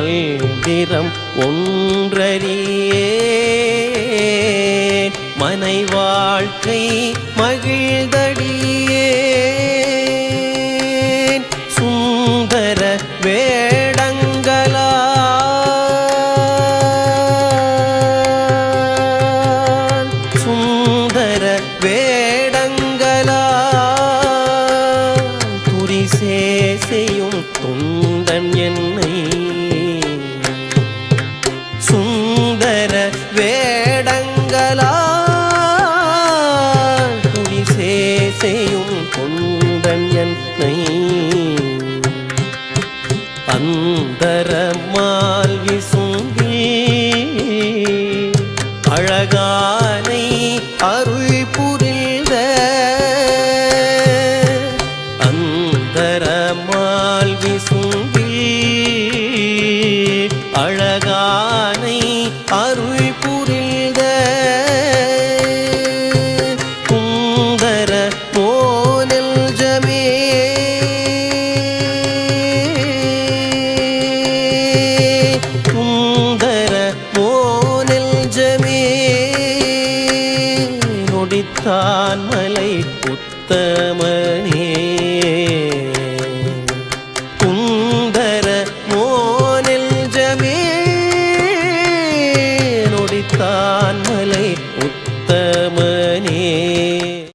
மந்திரம் ஒன்றறியே. மனை வாழ்க்கை மகிழ்தடியே சுந்தர வேடங்களா சுந்தர வேடங்களா துரிசேசையும் தொண்டன் தொண்டன் என்னை அந்தரமால் விசுங்கி அழகானை அருள் புரிந்த அந்தரமால் விசுங்கி அழகானை அருள் சான்மலை உத்தமனே.